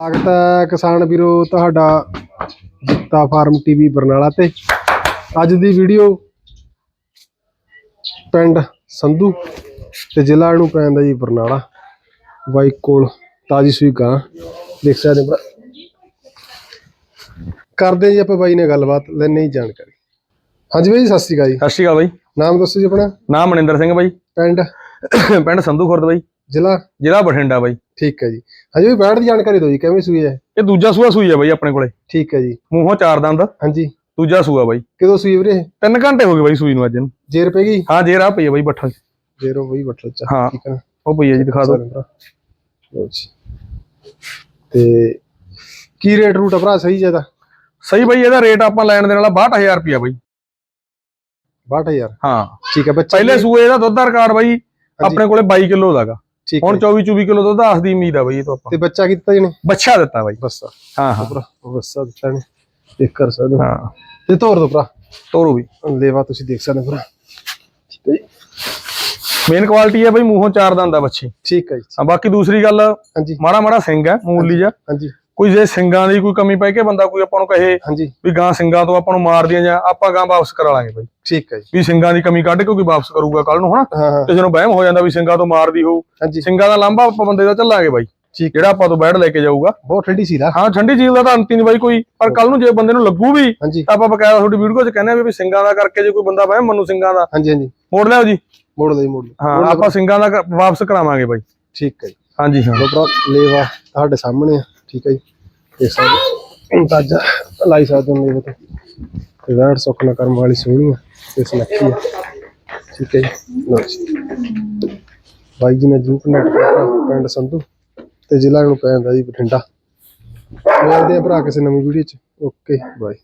ਸਵਾਗਤ ਹੈ ਕਿਸਾਨ ਵੀਰੋ ਤੁਹਾਡਾ ਜਿੱਤਾ ਫਾਰਮ ਟੀਵੀ ਬਰਨਾਲਾ ਤੇ। ਅੱਜ ਦੀ ਵੀਡੀਓ ਪਿੰਡ ਸੰਧੂ ਤੇ ਜ਼ਿਲ੍ਹਾ ਨੂੰ ਪੈਂਦਾ ਜੀ ਬਰਨਾਲਾ। ਬਾਈ ਕੋਲ ਤਾਜੀ ਸੂਈ ਗਾਂ। ਦੇਖ ਸਕਦੇ ਹੋ ਭਰਾ। ਕਰਦੇ ਜੀ ਆਪਾਂ ਬਾਈ ਨੇ ਗੱਲਬਾਤ ਲੈਣੇ ਹੀ ਜਾਣਕਾਰੀ। ਹਾਂਜੀ ਬਾਈ ਸਤਿ ਸ਼੍ਰੀ ਅਕਾਲ ਜੀ। ਸਤਿ ਸ਼੍ਰੀ ਅਕਾਲ ਬਾਈ। ਨਾਮ ਦੱਸੋ ਜੀ ਆਪਣਾ। ਨਾਮ ਮਨਿੰਦਰ ਸਿੰਘ ਬਾਈ। ਪਿੰਡ? ਪਿੰਡ ਸੰਧੂ ਖੁਰਦ ਬਾਈ। ਜ਼ਿਲ੍ਹਾ? ਜ਼ਿਲ੍ਹਾ ਬਠਿੰਡਾ ਬਾਈ। ਠੀਕ ਹੈ ਜੀ। ਹਾਂਜੀ ਵੀ ਬੈਠ ਦੀ ਜਾਣਕਾਰੀ ਦਿਓ ਜੀ ਕਿਵੇਂ ਸੂਈ ਹੈ? ਇਹ ਦੂਜਾ ਸੂਆ ਸੂਈ ਆ ਬਾਈ ਆਪਣੇ ਕੋਲੇ। ਠੀਕ ਹੈ ਜੀ। ਮੂੰਹੋਂ ਚਾਰ ਦੰਦ। ਹਾਂਜੀ। ਦੂਜਾ ਸੂਆ ਬਾਈ। ਕਦੋਂ ਸੂਈ ਵੀਰੇ? ਤਿੰਨ ਘੰਟੇ ਹੋ ਗਏ ਬਾਈ ਸੂਈ ਨੂੰ ਅੱਜ ਨੂੰ ਜੇਰ ਪੈ ਗਈ? ਹਾਂ ਜੇਰ ਆ ਪਈ ਆ ਬਾਈ ਬੱਠਲ ਜੇਰੋ ਬਈ ਬਟਲ ਚ ਹਾਂ। ਠੀਕ ਹੈ ਉਹ ਪਈ ਆ ਜੀ ਦਿਖਾ ਦਿਓ। ਲਓ ਜੀ। ਤੇ ਕੀ ਰੇਟ ਰੂਟ ਆ ਭਰਾ ਸਹੀ ਜ਼ਿਆਦਾ ਸਹੀ ਬਾਈ ਇਹਦਾ ਰੇਟ ਆਪਾਂ ਲੈਣ ਦੇ ਨਾਲ 62000 ਰੁਪਿਆ ਬਾਈ। 62000 ਹਾਂ। ਠੀਕ ਹੈ ਬੱਚੇ ਪਹਿਲੇ ਸੂਏ ਦਾ ਦੁੱਧ ਦਾ ਰਿਕਾਰਡ ਬਾਈ ਆਪਣੇ ਕੋਲੇ 22 ਕਿਲੋ ਦਾਗਾ ਠੀਕ ਹੁਣ ਹੈ 24 24 ਕਿਲੋ ਦੁੱਧ ਆਸ ਦੀ ਉਮੀਦ ਆ ਬਾਈ ਇਹ ਤੋਂ ਆਪਾਂ। ਤੇ ਬੱਚਾ ਕੀਤਾ ਜੀ ਨੇ? ਬੱਚਾ ਦਿੱਤਾ ਬਾਈ। ਬੱਸਾ ਹਾਂ ਹਾਂ। ਬੱਸਾ ਦਿੱਤਾ ਨੇ। ਦੇਖ ਕਰ ਸਕਦੇ ਹੋ। ਤੇ ਤੋਰ ਦੋ ਭਰਾ। ਤੋਰੋ ਵੀ ਲੇਵਾ ਤੁਸੀਂ ਦੇਖ ਸਕਦੇ ਹੋ ਭਰਾ। ਠੀਕ ਹੈ ਜੀ। ਮੇਨ ਕੁਆਲਿਟੀ ਹੈ ਬਾਈ ਮੂੰਹੋਂ ਚਾਰ ਦੰਦ ਆ ਬੱਚੇ। ਠੀਕ ਹੈ ਜੀ। ਹਾਂ ਬਾਕੀ ਦੂਸਰੀ ਗੱਲ ਹਾਂਜੀ। ਮਾੜਾ ਮਾੜਾ ਸਿੰਘ ਹੈ ਮੂਲੀ ਜਾ। ਹਾਂਜੀ। ਕੋਈ ਜੇ ਸਿੰਘਾਂ ਦੀ ਕੋਈ ਕਮੀ ਪੈ ਕੇ ਬੰਦਾ ਕੋਈ ਆਪਾਂ ਨੂੰ ਕਹੇ ਹਾਂਜੀ। ਵੀ ਗਾਂ ਸਿੰਘਾਂ ਤੋਂ ਆਪਾਂ ਨੂੰ ਮਾਰਦੀਆਂ ਜਾਂ ਆਪਾਂ ਗਾਂ ਵਾਪਸ ਕਰਾ ਲਾਂਗੇ ਬਾਈ। ਠੀਕ ਹੈ ਜੀ। ਵੀ ਸਿੰਘਾਂ ਦੀ ਕਮੀ ਕੱਢ ਕੇ ਕੋਈ ਵਾਪਸ ਕਰੂਗਾ ਕੱਲ ਨੂੰ ਹਨਾ? ਹਾਂ ਹਾਂ। ਕਿਸੇ ਨੂੰ ਵਹਿਮ ਹੋ ਜਾਂਦਾ ਵੀ ਸਿੰਘਾਂ ਤੋਂ ਮਾਰਦੀ ਹਾਂਜੀ। ਸਿੰਘਾਂ ਦਾ ਲਾਂਭਾ ਆਪਾਂ ਬੰਦੇ ਦਾ ਚੱਲਾਂਗੇ ਬਾਈ। ਠੀਕ। ਜਿਹੜਾ ਆਪਾਂ ਤੋਂ ਬੈਠ ਲੈ ਕੇ ਜਾਊਗਾ। ਬਹੁਤ ਠੰਡੀ ਸੀ ਦਾ ਹਾਂ ਠੰਡੀ ਚੀਜ਼ ਦਾ ਤਾਂ ਅੰਤ ਹੀ ਨਹੀਂ ਬਾਈ ਕੋਈ ਪਰ ਕੱਲ ਨੂੰ ਜੇ ਬੰਦੇ ਨੂੰ ਲੱਗੂ ਵੀ ਤਾਂ ਆਪਾਂ ਬਕਾਇਦਾ ਤੁਹਾਡੀ ਵੀਡੀਓ 'ਚ ਕਹਿੰਦੇ ਆ ਵੀ ਸਿੰਘਾਂ ਦਾ ਕਰਕੇ ਜੇ ਕੋਈ ਬੰਦਾ ਵਹਿਮ ਮੰਨੂ ਸਿੰਘਾਂ ਦਾ। ਹਾਂਜੀ ਹਾਂਜੀ। ਮੋੜ ਲਿਆਓ ਜੀ। ਮੋੜ ਲਈ ਮੋੜ ਲਈ ਹਾਂ ਆਪਾਂ ਸਿੰਘਾਂ ਦਾ ਵਾਪਸ ਕਰਾਵਾਂਗੇ ਬਾਈ। ਠੀਕ ਹੈ ਜੀ। ਹਾਂਜੀ ਹਾਂ। ਲੇਵਾ ਤੁਹਾਡੇ ਸਾਹਮਣੇ ਆ। ਠੀਕ ਹੈ ਜੀ। ਦੇਖ ਸਕਦੇ ਹੋ। ਲਾਈ ਸਕਦੇ ਹੋ ਲੇਵਾ ਤੇ। ਤੇ ਵੈਟ ਸੁੱਕਣਾ ਕਰਮ ਵਾਲੀ ਸੋਹਣੀ ਆ ਤੇ ਸੁਨੱਖੀ ਆ। ਠੀਕ ਹੈ ਜੀ। ਲਓ ਜੀ। ਬਾਈ ਜੀ ਨੇ ਜਰੂਰ ਕਨੈਕਟ ਕਰਤਾ ਪਿੰਡ ਸੰਧੂ ਤੇ ਜ਼ਿਲ੍ਹਾ ਨੂੰ ਪੈਂਦਾ ਜੀ ਬਠਿੰਡਾ। ਮਿਲਦੇ ਆ ਭਰਾ ਕਿਸੇ ਨਵੀਂ ਵੀਡੀਓ ਚ। Okay, bye.